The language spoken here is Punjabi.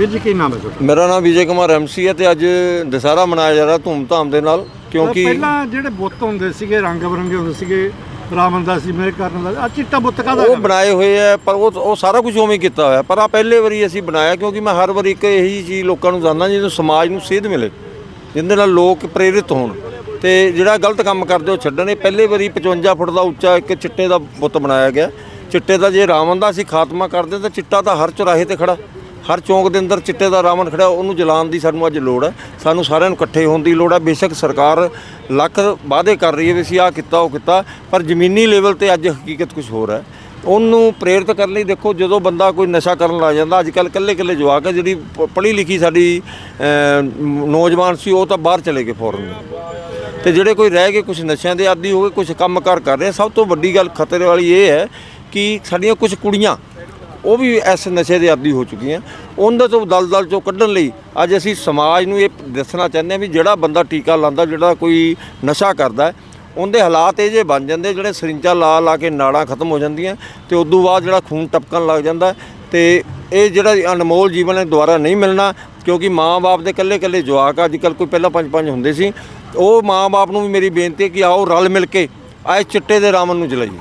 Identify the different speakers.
Speaker 1: ਵੀਰ ਜੀ ਕੀ ਨਾਮ ਹੈ ਤੁਹਾਡਾ?
Speaker 2: ਮੇਰਾ ਨਾਮ ਵਿਜੇ ਕੁਮਾਰ ਐਮਸੀ ਹੈ ਤੇ ਅੱਜ ਦਸਹਿਰਾ ਮਨਾਇਆ ਜਾ ਰਿਹਾ ਧੂਮਧਾਮ ਦੇ ਨਾਲ ਕਿਉਂਕਿ
Speaker 1: ਪਹਿਲਾਂ ਜਿਹੜੇ ਬੁੱਤ ਹੁੰਦੇ ਸੀਗੇ ਰੰਗ ਬਰੰਗੇ ਹੁੰਦੇ ਸੀਗੇ ਰਾਵਣ ਦਾ ਸੀ ਮੇਰੇ ਕਰਨ ਦਾ ਆ ਚਿੱਟਾ ਬੁੱਤ ਕਾਹਦਾ
Speaker 2: ਉਹ? ਬਣਾਏ ਹੋਏ ਆ ਪਰ ਉਹ ਉਹ ਸਾਰਾ ਕੁਝ ਉਵੇਂ ਕੀਤਾ ਹੋਇਆ ਪਰ ਆ ਪਹਿਲੇ ਵਾਰੀ ਅਸੀਂ ਬਣਾਇਆ ਕਿਉਂਕਿ ਮੈਂ ਹਰ ਵਾਰੀ ਇੱਕ ਇਹੀ ਚੀਜ਼ ਲੋਕਾਂ ਨੂੰ ਦੱਸਦਾ ਜਿਹਨੂੰ ਸਮਾਜ ਨੂੰ ਸੇਧ ਮਿਲੇ ਜਿਹਦੇ ਨਾਲ ਲੋਕ ਪ੍ਰੇਰਿਤ ਹੋਣ ਤੇ ਜਿਹੜਾ ਗਲਤ ਕੰਮ ਕਰਦੇ ਉਹ ਛੱਡਣ। ਪਹਿਲੇ ਵਾਰੀ 55 ਫੁੱਟ ਦਾ ਉੱਚਾ ਇੱਕ ਚਿੱਟੇ ਦਾ ਬੁੱਤ ਬਣਾਇਆ ਗਿਆ। ਚਿੱਟੇ ਦਾ ਜੇ ਰਾਵਣ ਦਾ ਅਸੀਂ ਖਾਤਮਾ ਕਰਦੇ ਤਾਂ ਚਿੱਟਾ ਤਾਂ ਹਰ ਚੁਰਾਹੇ ਤੇ ਖੜਾ। ਹਰ ਚੌਂਕ ਦੇ ਅੰਦਰ ਚਿੱਟੇ ਦਾ ਰਾਵਣ ਖੜਾ ਉਹਨੂੰ ਜਲਾਉਣ ਦੀ ਸਾਨੂੰ ਅੱਜ ਲੋੜ ਹੈ। ਸਾਨੂੰ ਸਾਰਿਆਂ ਨੂੰ ਇਕੱਠੇ ਹੋਣ ਦੀ ਲੋੜ ਹੈ। ਬੇਸ਼ੱਕ ਸਰਕਾਰ ਲੱਖ ਵਾਅਦੇ ਕਰ ਰਹੀ ਹੈ ਵੀ ਅਸੀਂ ਆਹ ਕੀਤਾ, ਉਹ ਕੀਤਾ, ਪਰ ਜ਼ਮੀਨੀ ਲੈਵਲ ਤੇ ਅੱਜ ਹਕੀਕਤ ਕੁਝ ਹੋਰ ਹੈ। ਉਹਨੂੰ ਪ੍ਰੇਰਿਤ ਕਰਨ ਲਈ ਦੇਖੋ, ਜਦੋਂ ਬੰਦਾ ਕੋਈ ਨਸ਼ਾ ਕਰਨ ਲੱਗ ਜਾਂਦਾ ਅੱਜ ਕੱਲ ਕੱਲੇ ਕੱਲੇ ਜਵਾਕ ਹੈ, ਜਿਹੜੀ ਪ- ਪੜ੍ਹੀ ਲਿਖੀ ਸਾਡੀ ਨੌਜਵਾਨ ਸੀ, ਉਹ ਤਾਂ ਬਾਹਰ ਚਲੇ ਗਏ ਫੌਰਨ ਤੇ ਜਿਹੜੇ ਕੋਈ ਰਹਿ ਗਏ ਕੁਝ ਨਸ਼ਿਆਂ ਦੇ ਆਦੀ ਹੋ ਗਏ ਕੁਝ ਕੰਮਕਾਰ ਕਰ ਰਹੇ ਸਭ ਤੋਂ ਵੱਡੀ ਗੱਲ ਖਤਰੇ ਵਾਲੀ ਇਹ ਹੈ ਕਿ ਸਾਡੀਆਂ ਕੁਝ ਕੁੜੀਆਂ ਉਹ ਵੀ ਇਸ ਨਸ਼ੇ ਦੇ ਆਦੀ ਹੋ ਚੁੱਕੀਆਂ। ਉਹਨਾਂ ਤੋਂ ਦਲਦਲ ਚੋਂ ਕੱਢਣ ਲਈ ਅੱਜ ਅਸੀਂ ਸਮਾਜ ਨੂੰ ਇਹ ਦੱਸਣਾ ਚਾਹੁੰਦੇ ਹਾਂ ਵੀ ਜਿਹੜਾ ਬੰਦਾ ਟੀਕਾ ਲਾਉਂਦਾ, ਜਿਹੜਾ ਕੋਈ ਨਸ਼ਾ ਕਰਦਾ, ਉਹਦੇ ਹਾਲਾਤ ਇਹ ਜੇ ਬਣ ਜਾਂਦੇ ਜਿਹੜੇ ਸਰਿੰਜਾਂ ਲਾ ਲਾ ਕੇ ਨਾੜਾਂ ਖਤਮ ਹੋ ਜਾਂਦੀਆਂ ਤੇ ਉਸ ਤੋਂ ਬਾਅਦ ਜਿਹੜਾ ਖੂਨ ਟਪਕਣ ਲੱਗ ਜਾਂਦਾ ਤੇ ਇਹ ਜਿਹੜਾ ਅਨਮੋਲ ਜੀਵਨ ਹੈ, ਦੁਬਾਰਾ ਨਹੀਂ ਮਿਲਣਾ ਕਿਉਂਕਿ ਮਾਂ-ਬਾਪ ਦੇ ਇਕੱਲੇ-ਇਕੱਲੇ ਜਵਾਕ ਅੱਜ ਕੱਲ ਕੋਈ ਪਹਿਲਾਂ ਪੰਜ-ਪੰਜ ਹੁੰਦੇ ਸੀ। ਉਹ ਮਾਂ-ਬਾਪ ਨੂੰ ਵੀ ਮੇਰੀ ਬੇਨਤੀ ਹੈ ਕਿ ਆਓ ਰਲ ਮਿਲ ਕੇ ਆਏ ਚਿੱਟੇ ਦੇ ਰਾਮਨ ਨੂੰ ਜਲਾਈਏ।